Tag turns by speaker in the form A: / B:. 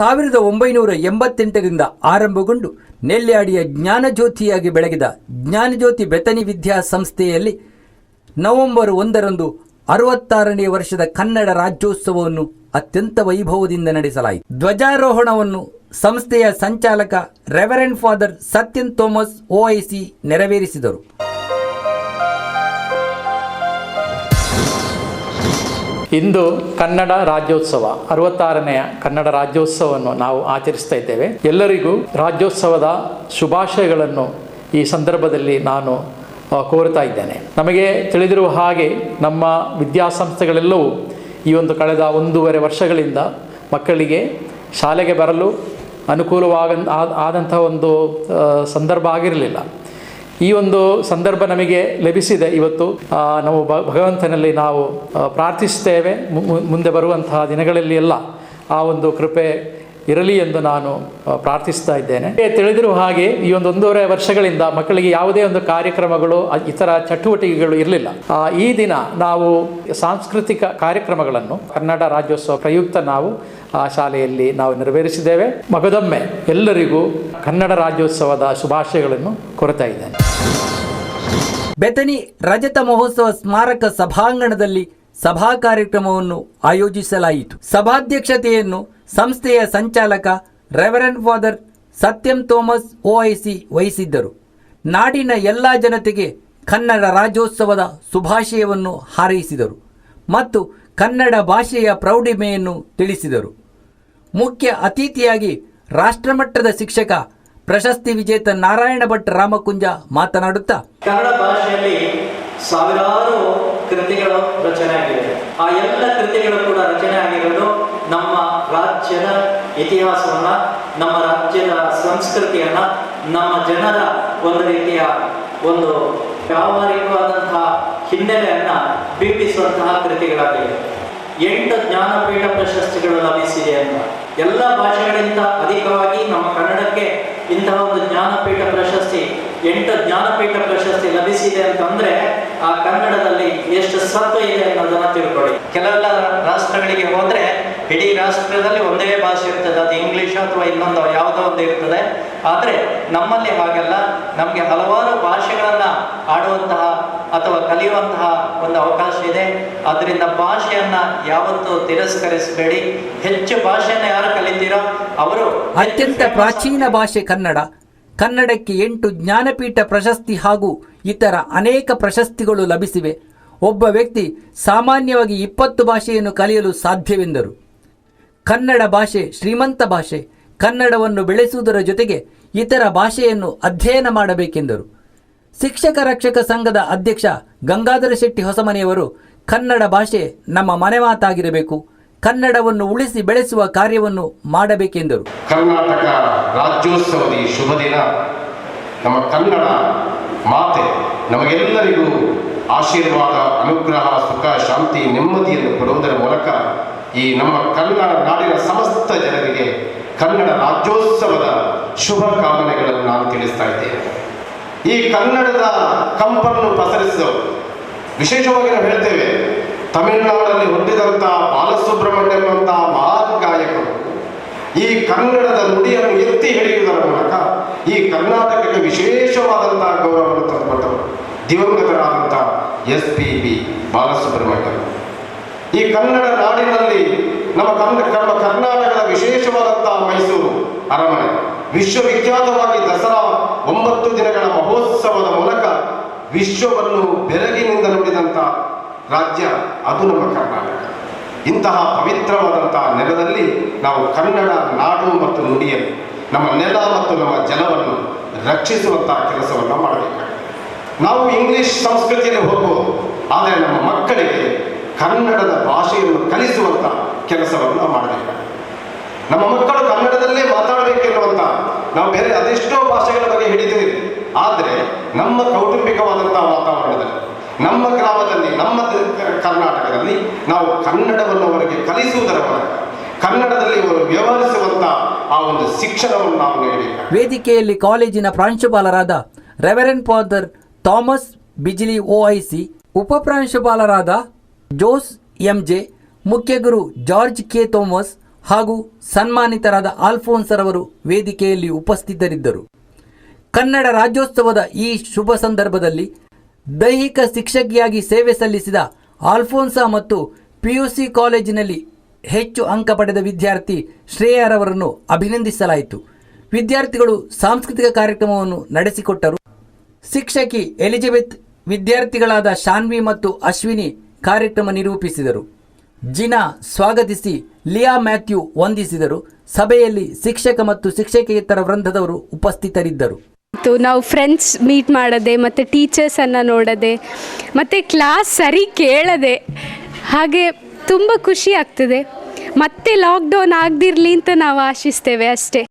A: ಸಾವಿರದ ಒಂಬೈನೂರ ಎಂಬತ್ತೆಂಟರಿಂದ ಆರಂಭಗೊಂಡು ನೆಲ್ಯಾಡಿಯ ಜ್ಞಾನಜ್ಯೋತಿಯಾಗಿ ಬೆಳಗಿದ ಜ್ಞಾನಜ್ಯೋತಿ ಬೆತನಿ ವಿದ್ಯಾ ಸಂಸ್ಥೆಯಲ್ಲಿ ನವೆಂಬರ್ ಒಂದರಂದು ಅರವತ್ತಾರನೇ ವರ್ಷದ ಕನ್ನಡ ರಾಜ್ಯೋತ್ಸವವನ್ನು ಅತ್ಯಂತ ವೈಭವದಿಂದ ನಡೆಸಲಾಯಿತು. ಧ್ವಜಾರೋಹಣವನ್ನು ಸಂಸ್ಥೆಯ ಸಂಚಾಲಕ reverend father Satyan Thomas OIC ನೆರವೇರಿಸಿದರು.
B: ಇಂದು ಕನ್ನಡ ರಾಜ್ಯೋತ್ಸವ, ಅರವತ್ತಾರನೆಯ ಕನ್ನಡ ರಾಜ್ಯೋತ್ಸವವನ್ನು ನಾವು ಆಚರಿಸ್ತಾ ಇದ್ದೇವೆ. ಎಲ್ಲರಿಗೂ ರಾಜ್ಯೋತ್ಸವದ ಶುಭಾಶಯಗಳನ್ನು ಈ ಸಂದರ್ಭದಲ್ಲಿ ನಾನು ಕೋರ್ತಾ ಇದ್ದೇನೆ. ನಮಗೆ ತಿಳಿದಿರುವ ಹಾಗೆ ನಮ್ಮ ವಿದ್ಯಾಸಂಸ್ಥೆಗಳೆಲ್ಲವೂ ಈ ಒಂದು ಕಳೆದ ಒಂದೂವರೆ ವರ್ಷಗಳಿಂದ ಮಕ್ಕಳಿಗೆ ಶಾಲೆಗೆ ಬರಲು ಅನುಕೂಲವಾಗ ಆದಂತಹ ಒಂದು ಸಂದರ್ಭ ಆಗಿರಲಿಲ್ಲ. ಈ ಒಂದು ಸಂದರ್ಭ ನಮಗೆ ಲಭಿಸಿದೆ ಇವತ್ತು. ನಾವು ಭಗವಂತನಲ್ಲಿ ನಾವು ಪ್ರಾರ್ಥಿಸ್ತೇವೆ ಮುಂದೆ ಬರುವಂತಹ ದಿನಗಳಲ್ಲಿ ಎಲ್ಲ ಆ ಒಂದು ಕೃಪೆ ಇರಲಿ ಎಂದು ನಾನು ಪ್ರಾರ್ಥಿಸ್ತಾ ಇದ್ದೇನೆ. ತಿಳಿದಿರುವ ಹಾಗೆ ಈ ಒಂದು ಒಂದೂವರೆ ವರ್ಷಗಳಿಂದ ಮಕ್ಕಳಿಗೆ ಯಾವುದೇ ಒಂದು ಕಾರ್ಯಕ್ರಮಗಳು ಇತರ ಚಟುವಟಿಕೆಗಳು ಇರಲಿಲ್ಲ. ಈ ದಿನ ನಾವು ಸಾಂಸ್ಕೃತಿಕ ಕಾರ್ಯಕ್ರಮಗಳನ್ನು, ಕನ್ನಡ ರಾಜ್ಯೋತ್ಸವ ಪ್ರಯುಕ್ತ ನಾವು, ಆ ಶಾಲೆಯಲ್ಲಿ ನಾವು ನೆರವೇರಿಸಿದ್ದೇವೆ. ಮಗದೊಮ್ಮೆ ಎಲ್ಲರಿಗೂ ಕನ್ನಡ ರಾಜ್ಯೋತ್ಸವದ ಶುಭಾಶಯಗಳನ್ನು ಕೊರತಾ ಇದ್ದೇನೆ.
A: ಬೆತನಿ ರಜತ ಮಹೋತ್ಸವ ಸ್ಮಾರಕ ಸಭಾಂಗಣದಲ್ಲಿ ಸಭಾ ಕಾರ್ಯಕ್ರಮವನ್ನು ಆಯೋಜಿಸಲಾಯಿತು. ಸಭಾಧ್ಯಕ್ಷತೆಯನ್ನು ಸಂಸ್ಥೆಯ ಸಂಚಾಲಕ reverend father Satyam Thomas OIC ವಹಿಸಿದ್ದರು. ನಾಡಿನ ಎಲ್ಲ ಜನತೆಗೆ ಕನ್ನಡ ರಾಜ್ಯೋತ್ಸವದ ಶುಭಾಶಯವನ್ನು ಹಾರೈಸಿದರು ಮತ್ತು ಕನ್ನಡ ಭಾಷೆಯ ಪ್ರೌಢಿಮೆಯನ್ನು ತಿಳಿಸಿದರು. ಮುಖ್ಯ ಅತಿಥಿಯಾಗಿ ರಾಷ್ಟ್ರಮಟ್ಟದ ಶಿಕ್ಷಕ ಪ್ರಶಸ್ತಿ ವಿಜೇತ ನಾರಾಯಣ ಭಟ್ ರಾಮಕುಂಜ ಮಾತನಾಡುತ್ತಾ,
C: ಕನ್ನಡ ಭಾಷೆಯಲ್ಲಿ ಸಾವಿರಾರು ಕೃತಿಗಳು ರಚನೆ ಆಗಿದೆ. ಆ ಎಲ್ಲ ಕೃತಿಗಳು ಕೂಡ ರಚನೆ ಆಗಿರೋದು ನಮ್ಮ ರಾಜ್ಯದ ಇತಿಹಾಸವನ್ನ, ನಮ್ಮ ರಾಜ್ಯದ ಸಂಸ್ಕೃತಿಯನ್ನ, ನಮ್ಮ ಜನರ ಒಂದು ರೀತಿಯ ಒಂದು ವ್ಯಾವಹಾರಿಕವಾದಂತಹ ಹಿನ್ನೆಲೆಯನ್ನ ಬಿಂಬಿಸುವಂತಹ ಕೃತಿಗಳಾಗಿವೆ. ಎಂಟು ಜ್ಞಾನಪೀಠ ಪ್ರಶಸ್ತಿಗಳು ಲಭಿಸಿದೆ ಅಂತ. ಎಲ್ಲ ಭಾಷೆಗಳಿಂದ ಅಧಿಕವಾಗಿ ನಮ್ಮ ಕನ್ನಡಕ್ಕೆ ಇಂತಹ ಒಂದು ಜ್ಞಾನಪೀಠ ಪ್ರಶಸ್ತಿ, ಎಂಟು ಜ್ಞಾನಪೀಠ ಪ್ರಶಸ್ತಿ ಲಭಿಸಿದೆ ಅಂತಂದ್ರೆ ಆ ಕನ್ನಡದಲ್ಲಿ ಎಷ್ಟು ಸತ್ವ ಇದೆ ಅನ್ನೋದನ್ನ ತಿಳ್ಕೊಳ್ಳಿ. ಕೆಲವೆಲ್ಲ ರಾಷ್ಟ್ರಗಳಿಗೆ ಹೋದ್ರೆ, ಇಡೀ ರಾಷ್ಟ್ರದಲ್ಲಿ ಒಂದೇ ಭಾಷೆ ಇರ್ತದೆ, ಅದು ಇಂಗ್ಲಿಷ್ ಅಥವಾ ಇನ್ನೊಂದು ಯಾವುದೋ ಒಂದು ಇರ್ತದೆ. ಆದ್ರೆ ನಮ್ಮಲ್ಲಿ ಹಾಗಲ್ಲ ನಮಗೆ ಹಲವಾರು ಭಾಷೆಗಳನ್ನ ಆಡುವಂತಹ ಅಥವಾ ಕಲಿಯುವಂತಹ ಒಂದು ಅವಕಾಶ ಇದೆ. ಅದರಿಂದ ಭಾಷೆಯನ್ನ ಯಾವತ್ತೂ ತಿರಸ್ಕರಿಸಬೇಡಿ. ಹೆಚ್ಚು ಭಾಷೆಯನ್ನ ಯಾರು ಕಲಿತೀರೋ ಅವರು
A: ಅತ್ಯಂತ ಪ್ರಾಚೀನ ಭಾಷೆ ಕನ್ನಡ. ಕನ್ನಡಕ್ಕೆ ಎಂಟು ಜ್ಞಾನಪೀಠ ಪ್ರಶಸ್ತಿ ಹಾಗೂ ಇತರ ಅನೇಕ ಪ್ರಶಸ್ತಿಗಳು ಲಭಿಸಿವೆ. ಒಬ್ಬ ವ್ಯಕ್ತಿ ಸಾಮಾನ್ಯವಾಗಿ ಇಪ್ಪತ್ತು ಭಾಷೆಯನ್ನು ಕಲಿಯಲು ಸಾಧ್ಯವೆಂದರು. ಕನ್ನಡ ಭಾಷೆ ಶ್ರೀಮಂತ ಭಾಷೆ. ಕನ್ನಡವನ್ನು ಬೆಳೆಸುವುದರ ಜೊತೆಗೆ ಇತರ ಭಾಷೆಯನ್ನು ಅಧ್ಯಯನ ಮಾಡಬೇಕೆಂದರು. ಶಿಕ್ಷಕ ರಕ್ಷಕ ಸಂಘದ ಅಧ್ಯಕ್ಷ ಗಂಗಾಧರ ಶೆಟ್ಟಿ ಹೊಸಮನೆಯವರು ಕನ್ನಡ ಭಾಷೆ ನಮ್ಮ ಮನೆಮಾತಾಗಿರಬೇಕು. ಕನ್ನಡವನ್ನು ಉಳಿಸಿ ಬೆಳೆಸುವ ಕಾರ್ಯವನ್ನು ಮಾಡಬೇಕೆಂದರು.
D: ಕರ್ನಾಟಕ ರಾಜ್ಯೋತ್ಸವದ ಈ ಶುಭ ದಿನ ನಮ್ಮ ಕನ್ನಡ ಮಾತೆ ನಮಗೆಲ್ಲರಿಗೂ ಆಶೀರ್ವಾದ, ಅನುಗ್ರಹ, ಸುಖ, ಶಾಂತಿ, ನೆಮ್ಮದಿಯನ್ನು ಕೊಡುವುದರ ಮೂಲಕ ಈ ನಮ್ಮ ಕನ್ನಡ ನಾಡಿನ ಸಮಸ್ತ ಜನರಿಗೆ ಕನ್ನಡ ರಾಜ್ಯೋತ್ಸವದ ಶುಭ ಕಾಮನೆಗಳನ್ನು ನಾನು ತಿಳಿಸ್ತಾ ಇದ್ದೇನೆ. ಈ ಕನ್ನಡದ ಕಂಪನ್ನು ಪಸರಿಸಿದವರು ವಿಶೇಷವಾಗಿ ನಾವು ಹೇಳ್ತೇವೆ ತಮಿಳುನಾಡಲ್ಲಿ ಹುಟ್ಟಿದಂಥ ಬಾಲಸುಬ್ರಹ್ಮಣ್ಯ ಅಂತ ಮಹಾನ್ ಗಾಯಕರು. ಈ ಕನ್ನಡದ ನುಡಿಯನ್ನು ಎತ್ತಿ ಹಿಡಿಯುವುದರ ಮೂಲಕ ಈ ಕರ್ನಾಟಕಕ್ಕೆ ವಿಶೇಷವಾದಂತಹ ಗೌರವವನ್ನು ತಂದುಕೊಟ್ಟವರು ದಿವಂಗತರಾದಂಥ ಎಸ್ ಪಿ ಬಿ ಬಾಲಸುಬ್ರಹ್ಮಣ್ಯಂ ಈ ಕನ್ನಡ ನಾಡಿನಲ್ಲಿ ನಮ್ಮ ಕನ್ನಡ ನಮ್ಮ ಕರ್ನಾಟಕದ ವಿಶೇಷವಾದಂತಹ ಮೈಸೂರು ಅರಮನೆ ವಿಶ್ವವಿಖ್ಯಾತವಾಗಿ ದಸರಾ ಒಂಬತ್ತು ದಿನಗಳ ಮಹೋತ್ಸವದ ಮೂಲಕ ವಿಶ್ವವನ್ನು ಬೆರಗಿನಿಂದ ನೋಡಿದಂಥ ರಾಜ್ಯ ಅದು ನಮ್ಮ ಕರ್ನಾಟಕ. ಇಂತಹ ಪವಿತ್ರವಾದಂತಹ ನೆಲದಲ್ಲಿ ನಾವು ಕನ್ನಡ ನಾಡು ಮತ್ತು ನುಡಿಯನ್ನು, ನಮ್ಮ ನೆಲ ಮತ್ತು ನಮ್ಮ ಜಲವನ್ನು ರಕ್ಷಿಸುವಂತಹ ಕೆಲಸವನ್ನು ಮಾಡಬೇಕಾಗಿದೆ ನಾವು ಇಂಗ್ಲಿಷ್ ಸಂಸ್ಕೃತಿಯಲ್ಲಿ ಹೋಗ್ಬೋದು, ಆದರೆ ನಮ್ಮ ಮಕ್ಕಳಿಗೆ ಕನ್ನಡದ ಭಾಷೆಯನ್ನು ಕಲಿಸುವಂತಹ ಕೆಲಸವನ್ನು ಮಾಡಬೇಕಾಗಿದೆ ನಮ್ಮ ಮಕ್ಕಳು ಕನ್ನಡದಲ್ಲೇ ಮಾತಾಡಬೇಕೆನ್ನುವಂತ ನಾವು ಬೇರೆ ಅದೆಷ್ಟೋ ಭಾಷೆಗಳ ಬಗ್ಗೆ ಹಿಡಿತೀವಿ ಆದರೆ ನಮ್ಮ ಕೌಟುಂಬಿಕವಾದಂತಹ ವಾತಾವರಣದಲ್ಲಿ, ನಮ್ಮ ಗ್ರಾಮದಲ್ಲಿ, ನಮ್ಮ ಕರ್ನಾಟಕದಲ್ಲಿ ನಾವು ಕನ್ನಡವನ್ನು ಅವರಿಗೆ ಕಲಿಸುವುದರ ಮೂಲಕ ಕನ್ನಡದಲ್ಲಿ ಅವರು ವ್ಯವಹರಿಸುವಂತ ಆ ಒಂದು ಶಿಕ್ಷಣವನ್ನು ನಾವು ನೀಡಬೇಕು
A: ವೇದಿಕೆಯಲ್ಲಿ ಕಾಲೇಜಿನ ಪ್ರಾಂಶುಪಾಲರಾದ reverend father Thomas Bijili OIC ಉಪಪ್ರಾಂಶುಪಾಲರಾದ Jose M MJ ಮುಖ್ಯಗುರು ಜಾರ್ಜ್ ಕೆ ಥೋಮಸ್ ಹಾಗೂ ಸನ್ಮಾನಿತರಾದ ಆಲ್ಫೋನ್ಸರವರು ವೇದಿಕೆಯಲ್ಲಿ ಉಪಸ್ಥಿತರಿದ್ದರು. ಕನ್ನಡ ರಾಜ್ಯೋತ್ಸವದ ಈ ಶುಭ ಸಂದರ್ಭದಲ್ಲಿ ದೈಹಿಕ ಶಿಕ್ಷಕಿಯಾಗಿ ಸೇವೆ ಸಲ್ಲಿಸಿದ ಆಲ್ಫೋನ್ಸಾ ಮತ್ತು ಪಿಯುಸಿ ಕಾಲೇಜಿನಲ್ಲಿ ಹೆಚ್ಚು ಅಂಕ ಪಡೆದ ವಿದ್ಯಾರ್ಥಿ ಶ್ರೇಯರವರನ್ನು ಅಭಿನಂದಿಸಲಾಯಿತು. ವಿದ್ಯಾರ್ಥಿಗಳು ಸಾಂಸ್ಕೃತಿಕ ಕಾರ್ಯಕ್ರಮವನ್ನು ನಡೆಸಿಕೊಟ್ಟರು. ಶಿಕ್ಷಕಿ ಎಲಿಜಬೆತ್, ವಿದ್ಯಾರ್ಥಿಗಳಾದ ಶಾನ್ವಿ ಮತ್ತು ಅಶ್ವಿನಿ ಕಾರ್ಯಕ್ರಮ ನಿರೂಪಿಸಿದರು. ಜಿನಾ ಸ್ವಾಗತಿಸಿ ಲಿಯಾ ಮ್ಯಾಥ್ಯೂ ವಂದಿಸಿದರು. ಸಭೆಯಲ್ಲಿ ಶಿಕ್ಷಕ ಮತ್ತು ಶಿಕ್ಷಕೇತರ ವೃಂದದವರು ಉಪಸ್ಥಿತರಿದ್ದರು.
E: ಇತ್ತು ನಾವು ಫ್ರೆಂಡ್ಸ್ ಮೀಟ್ ಮಾಡೋದೆ ಮತ್ತು ಟೀಚರ್ಸನ್ನು ನೋಡೋದೆ, ಮತ್ತು ಕ್ಲಾಸ್ ಸರಿ ಕೇಳದೆ, ಹಾಗೆ ತುಂಬ ಖುಷಿ ಆಗ್ತದೆ. ಮತ್ತೆ ಲಾಕ್ಡೌನ್ ಆಗದಿರಲಿ ಅಂತ ನಾವು ಆಶಿಸ್ತೇವೆ ಅಷ್ಟೇ.